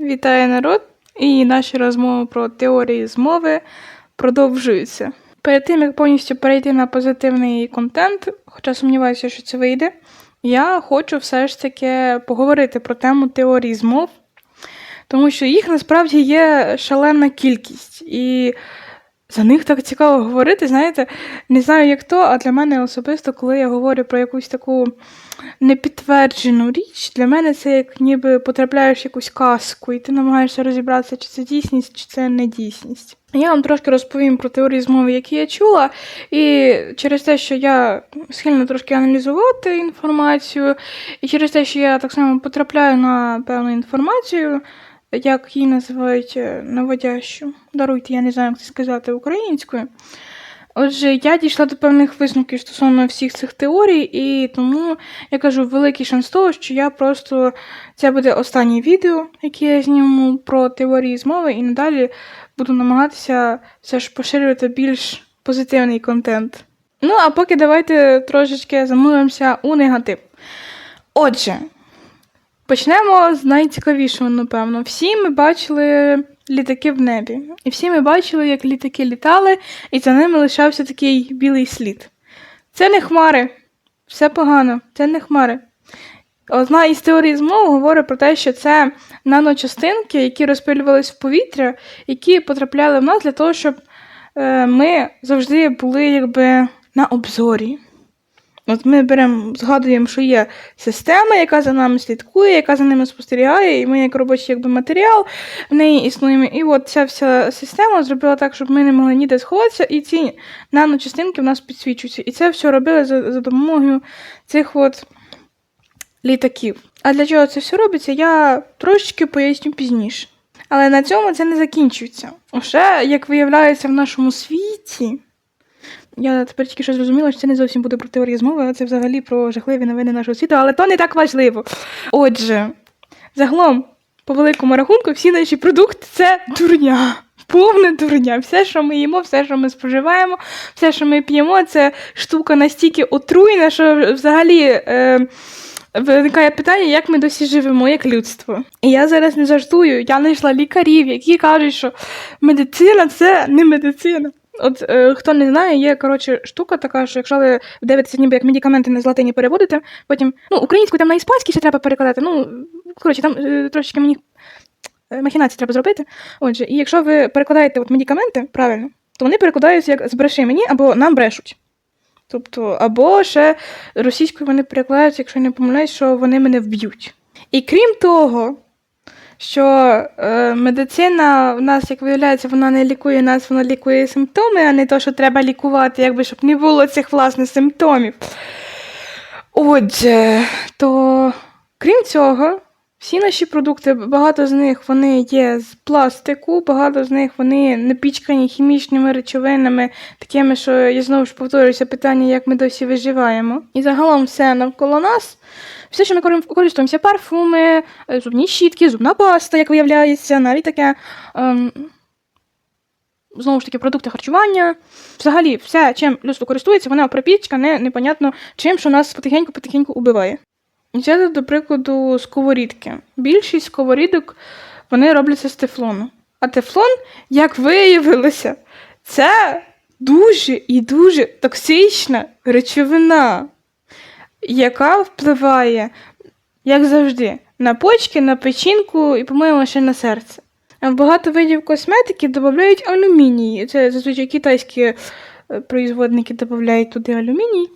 Вітаю народ! І наші розмови про теорії змови продовжуються. Перед тим як повністю перейти на позитивний контент, хоча сумніваюся, що це вийде, я хочу все ж таки поговорити про тему теорії змов, тому що їх насправді є шалена кількість. І за них так цікаво говорити. Знаєте, не знаю як то, а для мене особисто, коли я говорю про якусь таку непідтверджену річ, для мене це як ніби потрапляєш в якусь казку, і ти намагаєшся розібратися, чи це дійсність, чи це не дійсність. Я вам трошки розповім про теорії змови, які я чула, і через те, що я схильна трошки аналізувати інформацію, і через те, що я так само потрапляю на певну інформацію, як її називають е, наводящу. Даруйте, я не знаю, як це сказати українською. Отже, я дійшла до певних висновків стосовно всіх цих теорій, і тому я кажу великий шанс того, що я просто це буде останнє відео, яке я зніму про теорії змови, і надалі буду намагатися все ж поширювати більш позитивний контент. Ну, а поки давайте трошечки замовимося у негатив. Отже, почнемо з найцікавішого, напевно. Всі ми бачили літаки в небі. І всі ми бачили, як літаки літали, і за ними лишався такий білий слід. Це не хмари. Все погано, це не хмари. Одна із теорій змов говорить про те, що це наночастинки, які розпилювались в повітря, які потрапляли в нас для того, щоб е, ми завжди були якби на обзорі. От ми беремо, згадуємо, що є система, яка за нами слідкує, яка за ними спостерігає, і ми, як робочий якби, матеріал, в неї існуємо. І от ця вся система зробила так, щоб ми не могли ніде сховатися, і ці наночастинки в нас підсвічуються. І це все робили за, за допомогою цих от літаків. А для чого це все робиться, я трошечки поясню пізніше. Але на цьому це не закінчується. Ще, як виявляється в нашому світі, я тепер тільки що зрозуміла, що це не зовсім буде про теорії змови, а це взагалі про жахливі новини нашого світу, але то не так важливо. Отже, загалом, по великому рахунку, всі наші продукти це дурня. Повна дурня. Все, що ми їмо, все, що ми споживаємо, все, що ми п'ємо, це штука настільки отруйна, що взагалі. Е, Виникає питання, як ми досі живемо, як людство. І я зараз не жартую. Я знайшла лікарів, які кажуть, що медицина це не медицина. От е, хто не знає, є коротше штука така, що якщо ви дивитеся, ніби як медикаменти на з латині переводите, потім ну, українську там на іспанській ще треба перекладати. Ну, коротше, там е, трошечки мені е, махінації треба зробити. Отже, і якщо ви перекладаєте от медикаменти правильно, то вони перекладаються як збреши мені або нам брешуть. Тобто, або ще російською вони перекладають, якщо я не помиляюсь, що вони мене вб'ють. І крім того, що е, медицина в нас, як виявляється, вона не лікує нас, вона лікує симптоми, а не то, що треба лікувати, якби щоб не було цих власне симптомів. Отже, то крім цього, всі наші продукти, багато з них вони є з пластику, багато з них вони напічкані хімічними речовинами, такими, що я знову ж повторююся, питання, як ми досі виживаємо. І загалом все навколо нас. Все, що ми користуємося, парфуми, е, зубні щітки, зубна паста, як виявляється, навіть таке. Ем, Знову ж таки, продукти харчування. Взагалі, все, чим людство користується, вона пропічкане, непонятно чим, що нас потихеньку-потихеньку убиває. Взяти, до прикладу, сковорідки. Більшість сковорідок вони робляться з тефлону. А тефлон, як виявилося, це дуже і дуже токсична речовина, яка впливає, як завжди, на почки, на печінку і, по-моєму, ще на серце. В багато видів косметики додають алюміній. Це зазвичай китайські е, производники додають туди алюміній.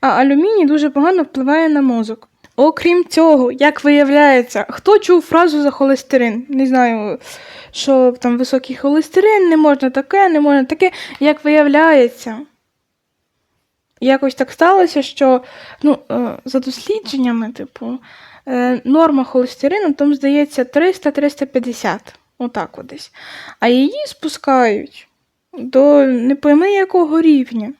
А алюміній дуже погано впливає на мозок. Окрім цього, як виявляється, хто чув фразу за холестерин? Не знаю, що там високий холестерин, не можна таке, не можна таке. Як виявляється, якось так сталося, що ну, е, за дослідженнями, типу, е, норма холестерину там, здається, 300-350. Отак от десь. А її спускають до не пойми якого рівня.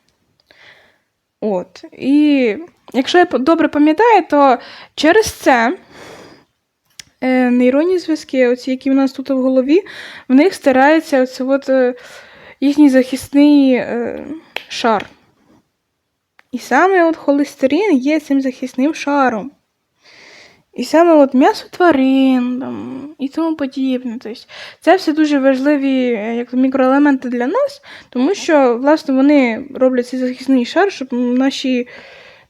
От. І якщо я добре пам'ятаю, то через це е, нейронні зв'язки, оці, які в нас тут в голові, в них стирається оце от, їхній захисний шар. І саме от холестерин є цим захисним шаром. І саме от м'ясо тварин там, і тому подібне. Тобто, це все дуже важливі е, як мікроелементи для нас, тому що, власне, вони роблять цей захисний шар, щоб наші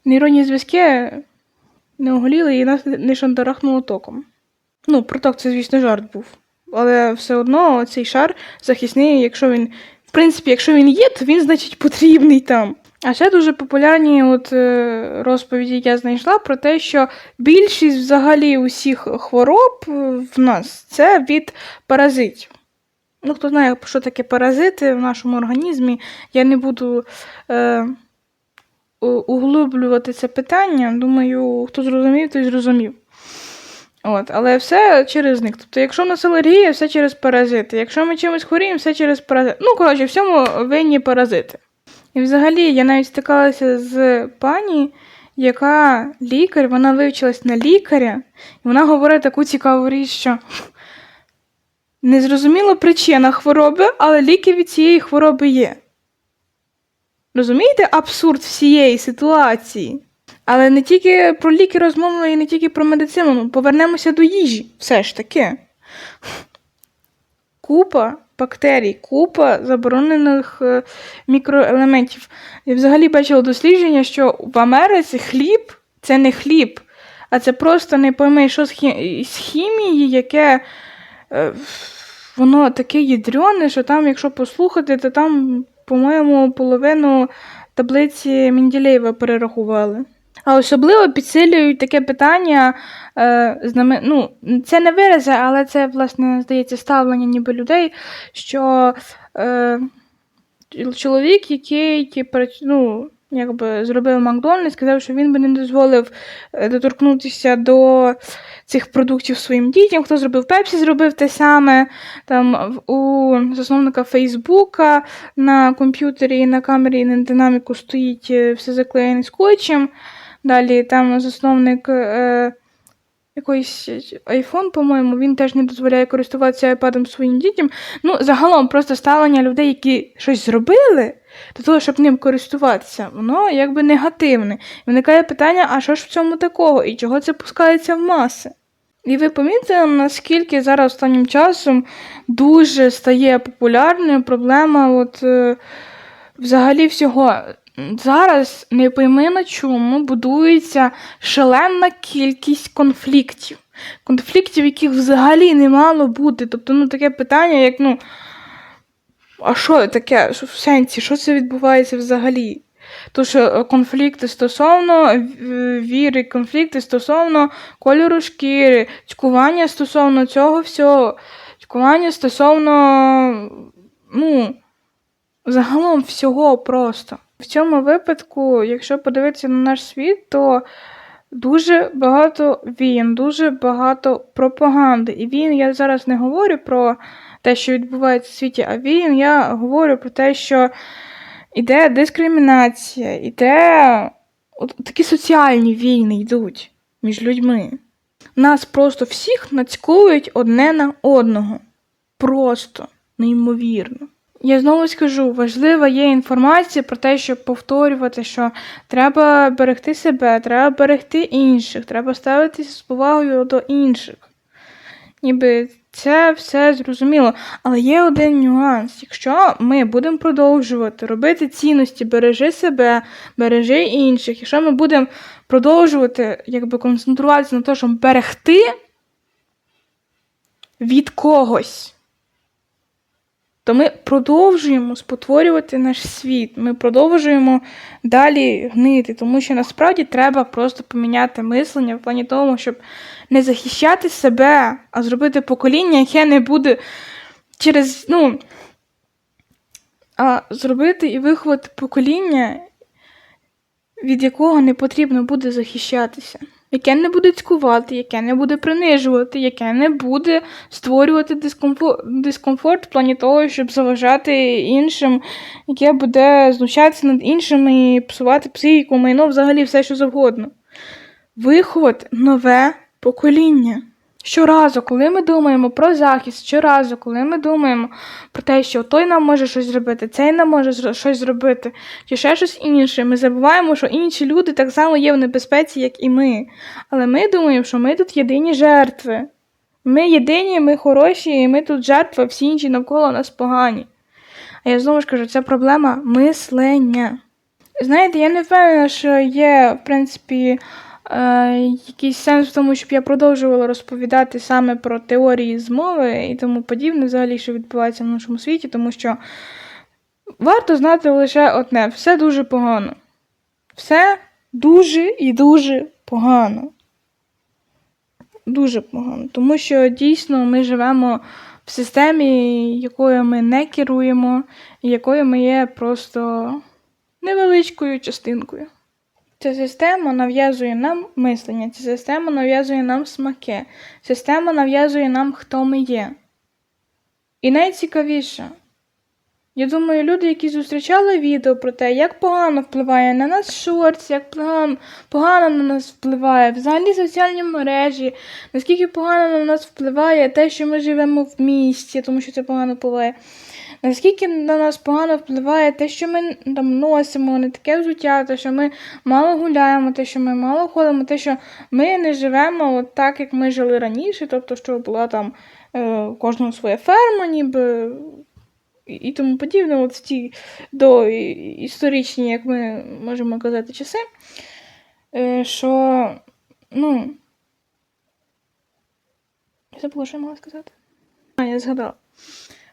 нейронні зв'язки не оголіли і нас не шандарахнуло током. Ну, проток це, звісно, жарт був. Але все одно цей шар захисний, якщо він. В принципі, якщо він є, то він, значить, потрібний там. А ще дуже популярні от, е, розповіді я знайшла про те, що більшість взагалі усіх хвороб е, в нас це від паразитів. Ну, хто знає, що таке паразити в нашому організмі, я не буду е, углублювати це питання. Думаю, хто зрозумів, той зрозумів. От, але все через них. Тобто, якщо в нас алергія, все через паразити. Якщо ми чимось хворіємо, все через паразити. Ну, коротше, всьому винні паразити. І взагалі я навіть стикалася з пані, яка лікар, вона вивчилась на лікаря, і вона говорить таку цікаву річ, що незрозуміла причина хвороби, але ліки від цієї хвороби є. Розумієте абсурд всієї ситуації? Але не тільки про ліки розмовили і не тільки про медицину. Ну, Повернемося до їжі, все ж таки. Купа бактерій, купа заборонених е, мікроелементів. Я взагалі бачила дослідження, що в Америці хліб це не хліб, а це просто не пойми, що з, хімії, яке е, воно таке ядрёне, що там, якщо послухати, то там, по-моєму, половину таблиці Менділеєва перерахували. А особливо підсилюють таке питання. Е, знамен... ну, це не вирази, але це, власне, здається, ставлення ніби людей, що е, чоловік, який ну, якби зробив Макдональдс, сказав, що він би не дозволив е, доторкнутися до цих продуктів своїм дітям. Хто зробив Пепсі, зробив те саме. Там у засновника Фейсбука на комп'ютері на камері на динаміку стоїть е, все заклеєне скотчем. Далі там засновник е, якийсь iPhone, по-моєму, він теж не дозволяє користуватися айпадом своїм дітям. Ну, загалом, просто ставлення людей, які щось зробили, до того, щоб ним користуватися, воно якби негативне. І виникає питання, а що ж в цьому такого, і чого це пускається в маси? І ви помітили, наскільки зараз останнім часом дуже стає популярною проблема от, е, взагалі всього. Зараз не пойми на чому будується шаленна кількість конфліктів. Конфліктів, яких взагалі не мало бути. Тобто, ну таке питання, як ну. А що таке? В сенсі? Що це відбувається взагалі? То що е, конфлікти стосовно віри, конфлікти стосовно кольору шкіри, цькування стосовно цього всього, цькування стосовно, ну, загалом всього просто. В цьому випадку, якщо подивитися на наш світ, то дуже багато війн, дуже багато пропаганди. І він, я зараз не говорю про те, що відбувається в світі, а він, я говорю про те, що іде дискримінація, іде от такі соціальні війни йдуть між людьми. Нас просто всіх нацькують одне на одного. Просто неймовірно. Я знову скажу, важлива є інформація про те, щоб повторювати, що треба берегти себе, треба берегти інших, треба ставитися з повагою до інших. Ніби це все зрозуміло. Але є один нюанс. Якщо ми будемо продовжувати робити цінності, бережи себе, бережи інших, якщо ми будемо продовжувати якби, концентруватися на те, щоб берегти від когось то ми продовжуємо спотворювати наш світ. Ми продовжуємо далі гнити, тому що насправді треба просто поміняти мислення в плані того, щоб не захищати себе, а зробити покоління, яке не буде через, ну, а зробити і виховати покоління, від якого не потрібно буде захищатися. Яке не буде цькувати, яке не буде принижувати, яке не буде створювати дискомфорт, дискомфорт в плані того, щоб заважати іншим, яке буде знущатися над іншими і псувати психіку, майно, взагалі все, що завгодно. Виховати нове покоління. Щоразу, коли ми думаємо про захист, щоразу, коли ми думаємо про те, що той нам може щось зробити, цей нам може щось зробити, чи ще щось інше, ми забуваємо, що інші люди так само є в небезпеці, як і ми. Але ми думаємо, що ми тут єдині жертви. Ми єдині, ми хороші, і ми тут жертва, всі інші навколо нас погані. А я знову ж кажу, це проблема мислення. Знаєте, я не впевнена, що є, в принципі, якийсь сенс в тому, щоб я продовжувала розповідати саме про теорії змови і тому подібне, взагалі, що відбувається в нашому світі, тому що варто знати лише одне: все дуже погано. Все дуже і дуже погано. Дуже погано. Тому що дійсно ми живемо в системі, якою ми не керуємо, якою ми є просто невеличкою частинкою. Ця система нав'язує нам мислення, ця система нав'язує нам смаки, система нав'язує нам, хто ми є. І найцікавіше, я думаю, люди, які зустрічали відео про те, як погано впливає на нас шортс, як погано, погано на нас впливає взагалі соціальні мережі, наскільки погано на нас впливає те, що ми живемо в місті, тому що це погано впливає. Наскільки на нас погано впливає те, що ми там носимо, не таке взуття, те, що ми мало гуляємо, те, що ми мало ходимо, те, що ми не живемо от так, як ми жили раніше, тобто, що була там е, кожного своя ферма, ніби і тому подібне, от в ті до історичні, як ми можемо казати, часи, е, що, ну. Я забула, що я мала сказати. А, я згадала.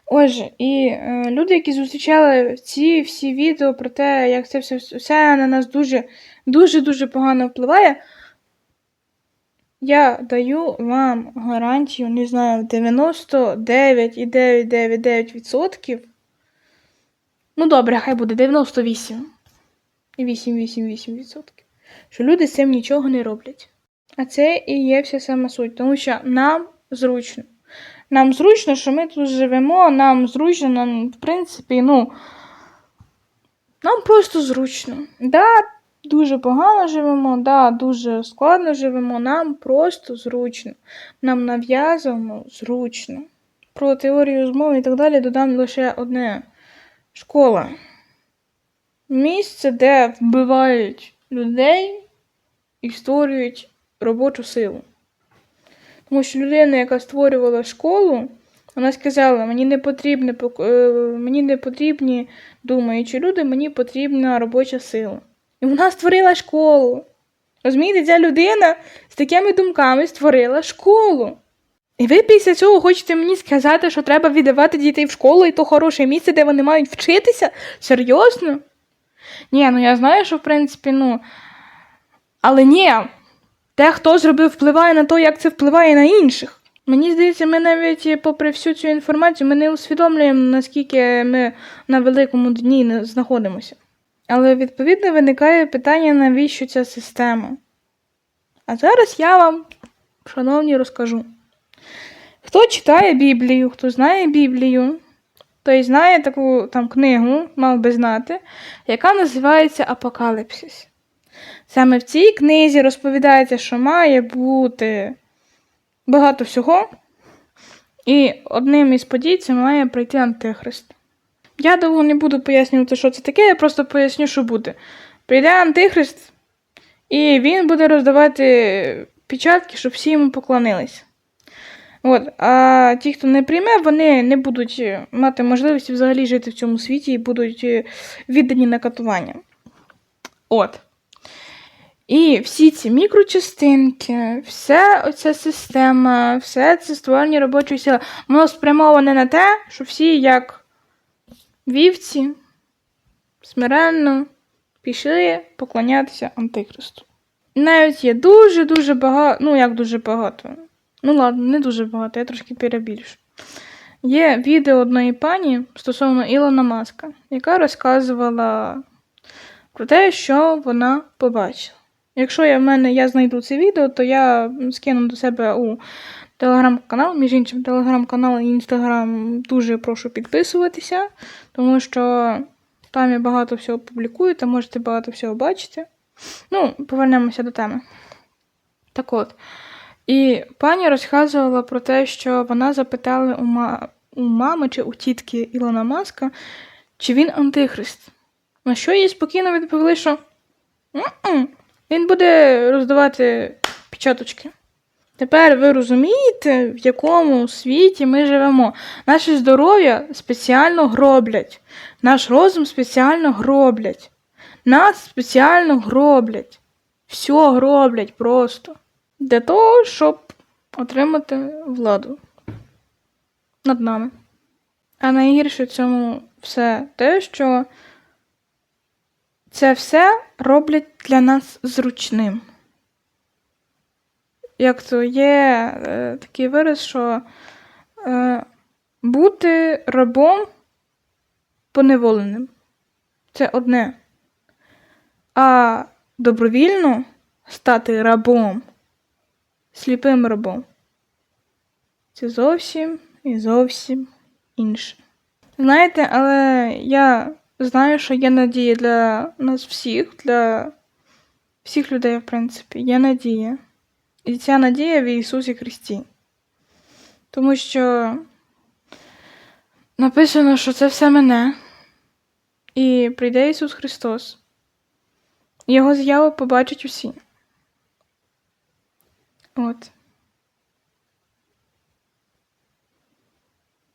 Отже, і е, люди, які зустрічали ці всі відео про те, як це все, все на нас дуже, дуже, дуже погано впливає. Я даю вам гарантію, не знаю, 99,999%. Ну, добре, хай буде 98. І 8,88%. Що люди з цим нічого не роблять. А це і є вся сама суть, тому що нам зручно. Нам зручно, що ми тут живемо, нам зручно, нам, в принципі, ну. Нам просто зручно. Да, дуже погано живемо, да, дуже складно живемо, нам просто зручно. Нам нав'язано зручно. Про теорію змови і так далі додам лише одне: школа. Місце, де вбивають людей і створюють робочу силу. Тому що людина, яка створювала школу, вона сказала: мені не потрібні, е, мені не потрібні думаючі люди, мені потрібна робоча сила. І вона створила школу. Розумієте, ця людина з такими думками створила школу. І ви після цього хочете мені сказати, що треба віддавати дітей в школу, і то хороше місце, де вони мають вчитися? Серйозно? Ні, ну я знаю, що в принципі, ну. Але ні, те, хто зробив, впливає на те, як це впливає на інших. Мені здається, ми навіть е, попри всю цю інформацію, ми не усвідомлюємо, наскільки ми на великому дні знаходимося. Але відповідно виникає питання, навіщо ця система. А зараз я вам, шановні, розкажу. Хто читає Біблію, хто знає Біблію, той знає таку там книгу, мав би знати, яка називається Апокаліпсис. Саме в цій книзі розповідається, що має бути багато всього, і одним із подій це має прийти Антихрист. Я довго не буду пояснювати, що це таке, я просто поясню, що буде. Прийде Антихрист, і він буде роздавати печатки, щоб всі йому поклонились. От, а ті, хто не прийме, вони не будуть мати можливості взагалі жити в цьому світі і будуть е, віддані на катування. От. І всі ці мікрочастинки, вся оця система, все це створення робочої сили, воно спрямоване на те, що всі як вівці смиренно пішли поклонятися Антихристу. Навіть є дуже-дуже багато, ну як дуже багато. Ну ладно, не дуже багато, я трошки перебільшу. Є відео одної пані стосовно Ілона Маска, яка розказувала про те, що вона побачила. Якщо я в мене я знайду це відео, то я скину до себе у телеграм-канал. Між іншим, телеграм-канал і інстаграм дуже прошу підписуватися, тому що там я багато всього публікую, та можете багато всього бачити. Ну, повернемося до теми. Так от, І пані розказувала про те, що вона запитала у, ма... у мами чи у тітки Ілона Маска, чи він антихрист. На що їй спокійно відповіли, що «М-м, він буде роздавати печаточки. Тепер ви розумієте, в якому світі ми живемо. Наше здоров'я спеціально гроблять, наш розум спеціально гроблять, нас спеціально гроблять. Все гроблять просто. Для того, щоб отримати владу над нами. А найгірше в цьому все те, що це все роблять для нас зручним. Як то є е, такий вираз, що е, бути рабом поневоленим це одне. А добровільно стати рабом, сліпим рабом. Це зовсім і зовсім інше. Знаєте, але я знаю, що є надія для нас всіх, для всіх людей, в принципі, є надія. І ця надія в Ісусі Христі. Тому що написано, що це все мене. І прийде Ісус Христос. Його з'яву побачать усі. От.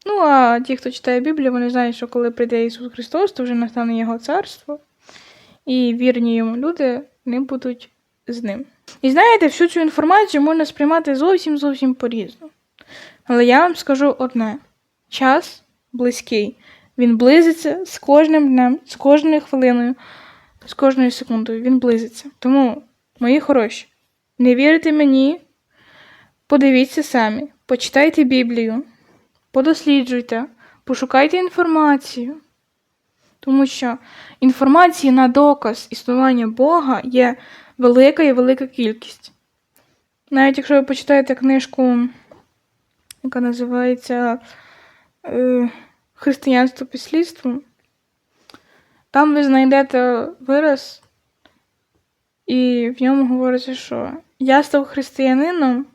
Ну, а ті, хто читає Біблію, вони знають, що коли прийде Ісус Христос, то вже настане Його царство, і вірні йому люди не будуть з ним. І знаєте, всю цю інформацію можна сприймати зовсім зовсім по-різному. Але я вам скажу одне: час близький. Він близиться з кожним днем, з кожною хвилиною, з кожною секундою. Він близиться. Тому, мої хороші, не вірите мені, подивіться самі, почитайте Біблію, подосліджуйте, пошукайте інформацію. Тому що інформації на доказ існування Бога є велика і велика кількість. Навіть якщо ви почитаєте книжку, яка називається е, Християнство під там ви знайдете вираз, і в ньому говориться, що я став християнином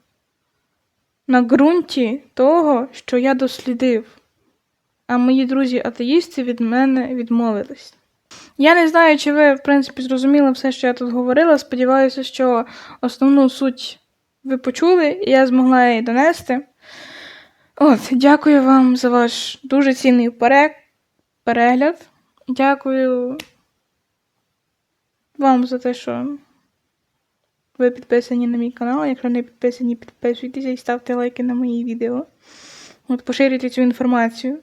на ґрунті того, що я дослідив, а мої друзі-атеїсти від мене відмовились. Я не знаю, чи ви, в принципі, зрозуміли все, що я тут говорила. Сподіваюся, що основну суть ви почули, і я змогла її донести. От, дякую вам за ваш дуже цінний пере- перегляд. Дякую вам за те, що ви підписані на мій канал. Якщо не підписані, підписуйтеся і ставте лайки на мої відео. От, поширюйте цю інформацію.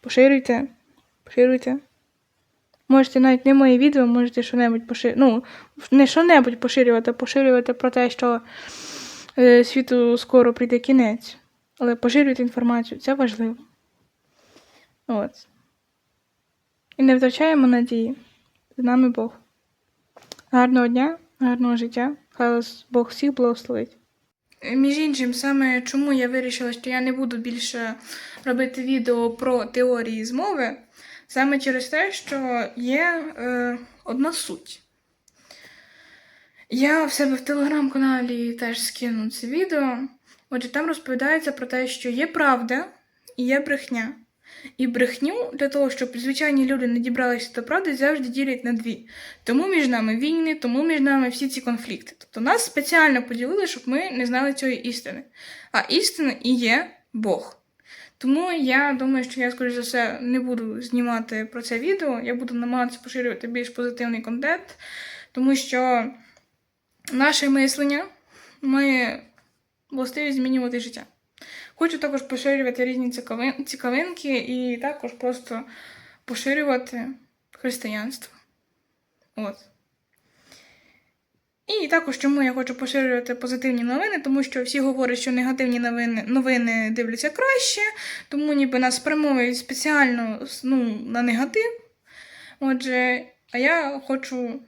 Поширюйте, поширюйте. Можете навіть не мої відео, можете що-небудь поширювати. Ну, не що-небудь поширювати, а поширювати про те, що е, світу скоро прийде кінець. Але поширюйте інформацію, це важливо. От. І не втрачаємо надії. З нами Бог. Гарного дня, гарного життя. Хай вас Бог всіх благословить. Між іншим, саме чому я вирішила, що я не буду більше робити відео про теорії змови, саме через те, що є е, одна суть. Я в себе в телеграм-каналі теж скину це відео. Отже, там розповідається про те, що є правда і є брехня. І брехню для того, щоб звичайні люди не дібралися до правди, завжди ділять на дві. Тому між нами війни, тому між нами всі ці конфлікти. Тобто нас спеціально поділили, щоб ми не знали цієї істини. А істина і є Бог. Тому я думаю, що я, скоріш за все, не буду знімати про це відео. Я буду намагатися поширювати більш позитивний контент, тому що наше мислення ми властиві змінювати життя. Хочу також поширювати різні цікавинки і також просто поширювати християнство. От. І також чому я хочу поширювати позитивні новини, тому що всі говорять, що негативні новини, новини дивляться краще, тому ніби нас спрямовують спеціально ну, на негатив. Отже, а я хочу,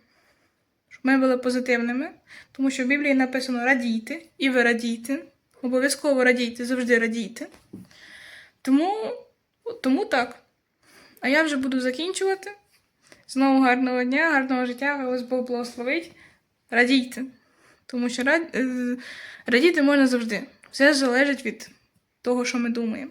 щоб ми були позитивними, тому що в Біблії написано радійте, і ви радійте. Обов'язково радійте, завжди радійте. Тому, тому так. А я вже буду закінчувати. Знову гарного дня, гарного життя, хай вас Бог благословить. Радійте. Тому що е, радіти можна завжди. Все залежить від того, що ми думаємо.